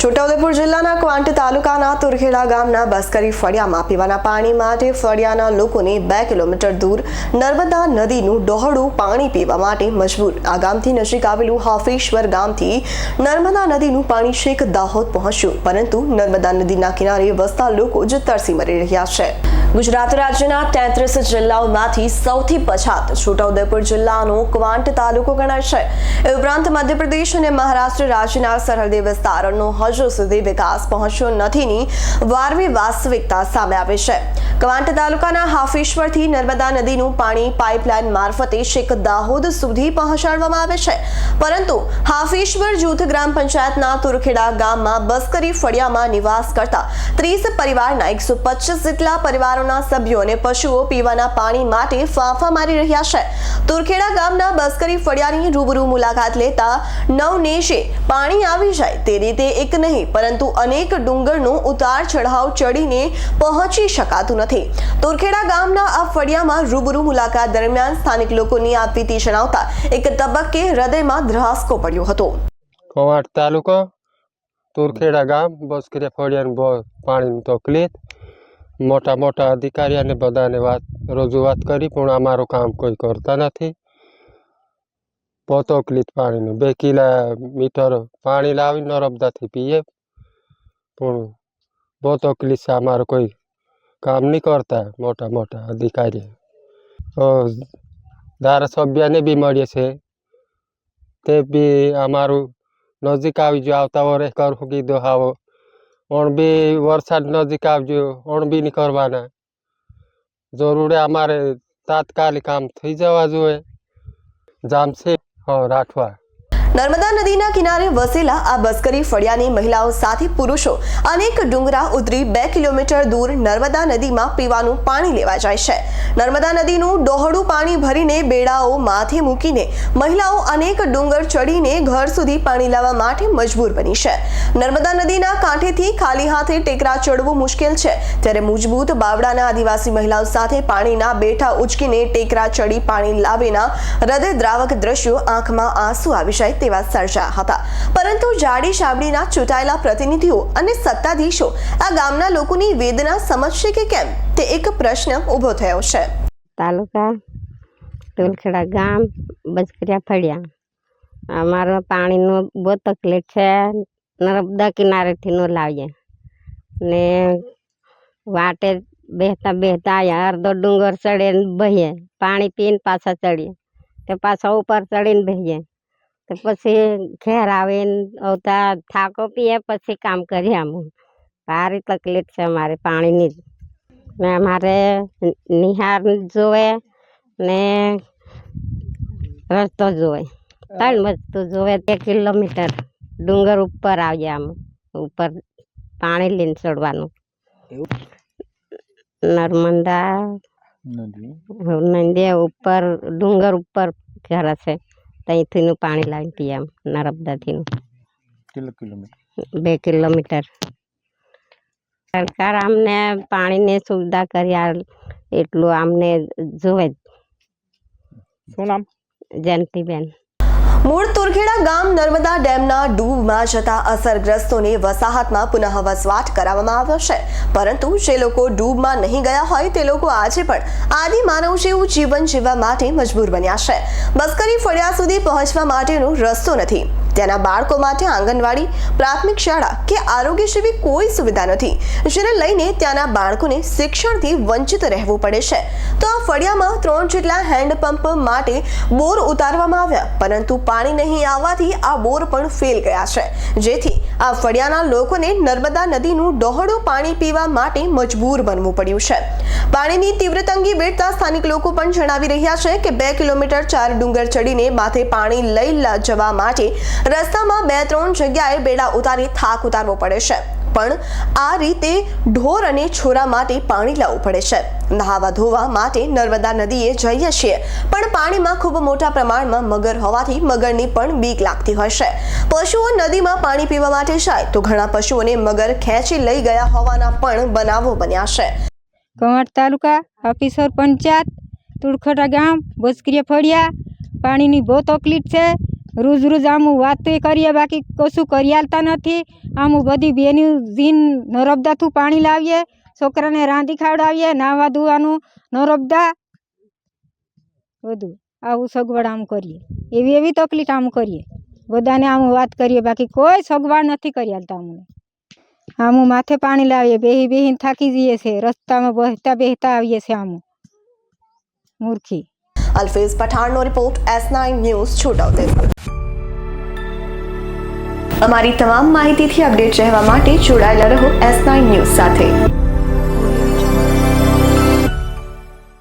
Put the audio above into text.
છોટાઉદેપુર જિલ્લાના ક્વાંટ તાલુકાના તુરખેડા ગામના બસ્કરી ફળિયામાં પીવાના પાણી માટે ફળિયાના લોકોને બે કિલોમીટર દૂર નર્મદા નદીનું ડહોળું પાણી પીવા માટે મજબૂર. આ ગામથી નજીક આવેલું હાફેશ્વર ગામથી નર્મદા નદીનું પાણી શેખ દાહોદ પહોંચ્યું, પરંતુ નર્મદા નદીના કિનારે વસતા લોકો જ તરસી મરી રહ્યા છે. ગુજરાત રાજ્યના તેત્રીસ જિલ્લાઓમાંથી સૌથી પછાત છોટાઉદેપુર જિલ્લાનો ક્વાંટ તાલુકો ગણાય છે. એ ઉપરાંત મધ્યપ્રદેશ અને મહારાષ્ટ્ર રાજ્યના સરહદી વિસ્તારોનો હજુ સુધી વિકાસ પહોંચ્યો નથીની વારવી વાસ્તવિકતા સામે આવી છે. ક્વાંટ તાલુકાના હાફેશ્વરથી નર્મદા નદીનું પાણી પાઇપલાઇન મારફતે શેખ દાહોદ સુધી પહોંચાડવામાં આવે છે. પરંતુ હાફેશ્વર જૂથ ગ્રામ પંચાયતના તુરખેડા ગામમાં બસ્કરી ફળિયામાં નિવાસ કરતા ત્રીસ પરિવારના એકસો જેટલા પરિવારોના સભ્યો અને પશુઓ પીવાના પાણી માટે ફાંફા મારી રહ્યા છે. તુરખેડા ગામના બસ્કરી ફળિયાની રૂબરૂ મુલાકાત લેતા નવનેશે પાણી આવી જાય તે રીતે એક નહીં, પરંતુ અનેક ડુંગરનો ઉતાર ચઢાવ ચડીને પહોંચી શકાતું નથી. તુરખેડા ગામના આ ફળિયામાં રૂબરૂ મુલાકાત દરમિયાન સ્થાનિક લોકોની આપવીતી જણાવતા એક તબક્કે હૃદયમાં ધ્રાસકો પડ્યો હતો. કોવાટ તાલુકો, તુરખેડા ગામ ફળિયાની બહુ પાણીની તકલીફ મોટા મોટા અધિકારીઓને બધાને વાત, રજૂઆત કરી, પણ અમારું કામ કોઈ કરતા નથી. બહુ તકલીફ પાણીની, બે કિલોમીટર પાણી લાવી નર્મદાથી પીએ. પણ બહુ તકલીફ છે અમારું કોઈ કામ નહીં કરતા, મોટા મોટા અધિકારી ધારાસભ્યને બી મળીએ છે. તે બી અમારું નજીક આવી ગયો આવતા વરે કરું કીધું આવો ઓણ બી વરસાદ નજીક આવજો, ઓણ બી નહીં કરવાના. જરૂરે અમારે તાત્કાલિક કામ થઈ જવા જોઈએ. જામશે. હા રાઠવા નર્મદા નદીના કિનારે વસેલા આ બસ્કરી ફળિયાની મહિલાઓ સાથે પુરુષો અનેક ડુંગરા ઉતરી બે કિલોમીટર દૂર નર્મદા નદીમાં પીવાનું પાણી લેવા જાય છે. નર્મદા નદીનું ડોહળું પાણી ભરીને બેડાઓ માથે મૂકીને મહિલાઓ અનેક ડુંગર ચડીને ઘર સુધી પાણી લાવવા માટે મજબૂર બની છે. નર્મદા નદીના કાંઠેથી ખાલી હાથે ટેકરા ચડવું મુશ્કેલ છે. ત્યારે મજબૂત બાવડાના આદિવાસી મહિલાઓ સાથે પાણીના બેઠા ઉચકીને ટેકરા ચડી પાણી લાવીના હૃદયદ્રાવક દ્રશ્યો આંખમાં આંસુ આવી જાય તેવા સર્જાયા હતા. પરંતુ જાડી શાબડીના ચૂંટાયેલા પ્રતિનિધિઓ અને સત્તાધીશો આ ગામના લોકોની વેદના સમજશે કે કેમ? તે એક પ્રશ્ન ઊભો થયો છે. તાલુકા ટોલખેડા ગામ બજકરિયા ફળિયા. અમારો પાણીનો બહુ તકલીફ છે નર્મદા કિનારેથી નો લાવીએ. ને વાટે બેહતા બેહતા અહીંયા અડધો ડુંગર ચડે બહીએ. પાણી પીને પાછા ચડીએ. તે પાછા ઉપર ચડીને બેહીએ. તો પછી ઘેર આવીને આવતા થાકો પીએ પછી કામ કરીએ આમ. ભારે તકલીફ છે અમારે પાણીની. ને અમારે નિહાર જોવે ને રસ્તો જોવે. ત્રણ વસ્તુ જોવે બે કિલોમીટર ડુંગર ઉપર આવીએ આમ. ઉપર પાણી લઈને ચડવાનું. નર્મદા નદી. ઉપર ડુંગર ઉપર ઘર છે ત્યાંથીનું પાણી લાવીને પીએ આમ નર્મદાથીનું કેટલો કિલોમીટર? બે કિલોમીટર. સરકાર અમને પાણીની સુવિધા કરી આ એટલું અમને જોવે. જ શું નામ? જયંતિબેન. મૂળ તુરખેડા ગામ નર્મદા ડેમના ડૂબમાં જતા અસરગ્રસ્તોને વસાહતમાં પુનઃ વસવાટ કરાવવામાં આવ્યો છે. પરંતુ જે લોકો ડૂબમાં નહીં ગયા હોય તે લોકો આજે પણ આદિ માનવ જેવું જીવન જીવવા માટે મજબૂર બન્યા છે. બસ્કરી ફળિયા સુધી પહોંચવા માટેનો રસ્તો નથી. ત્યાંના બાળકો માટે આંગણવાડી, પ્રાથમિક શાળા કે આરોગ્ય જેવી કોઈ સુવિધા નથી. જેને લઈને ત્યાંના બાળકોને શિક્ષણથી વંચિત રહેવું પડે છે. તો આ ફળિયામાં ત્રણ જેટલા હેન્ડપંપ માટે બોર ઉતારવામાં આવ્યા, પરંતુ પાણી નહીં આવવાથી આ બોર પણ ફેલ ગયા છે. જેથી આ ફળિયાના લોકોને નર્મદા નદીનું ડહોળું પાણી પીવા માટે મજબૂર બનવું પડ્યું છે. પાણીની તીવ્રતા અંગે વેઠતા સ્થાનિક લોકો પણ જણાવી રહ્યા છે કે બે કિલોમીટર ચાર ડુંગર ચડીને માથે પાણી લઈ જવા માટે રસ્તામાં બે ત્રણ જગ્યાએ બેડા ઉતારી થાક ઉતારવો પડે છે. પણ આ રીતે ઢોર અને છોરા માટે પાણી લાવવું પડે છે. નહાવા ધોવા માટે નર્મદા નદીએ જઈએ છીએ, પણ પાણીમાં ખૂબ મોટા પ્રમાણમાં મગર હોવાથી મગરની પણ બીક લાગતી હોય છે. પશુઓ નદીમાં પાણી પીવા માટે જાય તો ઘણા પશુઓને મગર ખેંચી લઈ ગયા હોવાના પણ બનાવો બન્યા છે. કવાંટ તાલુકા ઓફિસર પંચાયત તુળખોટા ગામ બોસકરિયા ફળિયા, પાણીની બહુ તકલીફ છે રોજ રોજ આમ વાત કરીએ, બાકી કશું કરી આલતા નથી. આમ બધી બેની જીન નરબદાથી પાણી લાવીએ, છોકરાને રાંધી ખાવડાવીએ, નાવા ધોવાનું, નરબદા. બધું. આવું સગવડ આમ કરીએ. એવી એવી તકલીફ આમ કરીએ. બધાને આમ વાત કરીએ, બાકી કોઈ સગવડ નથી કરી આલતા અમને. આમ માથે પાણી લાવીએ બેહી બેહીને થાકી જઈએ છે. રસ્તામાં બહેતા બહેતા આવીએ છીએ આમ. મૂર્ખી. Alfez પઠાણનો report S nine news Chhotaudepur. અમારી તમામ માહિતીથી અપડેટ રહેવા માટે જોડાયેલા રહો એસ નાઇન ન્યૂઝ સાથે.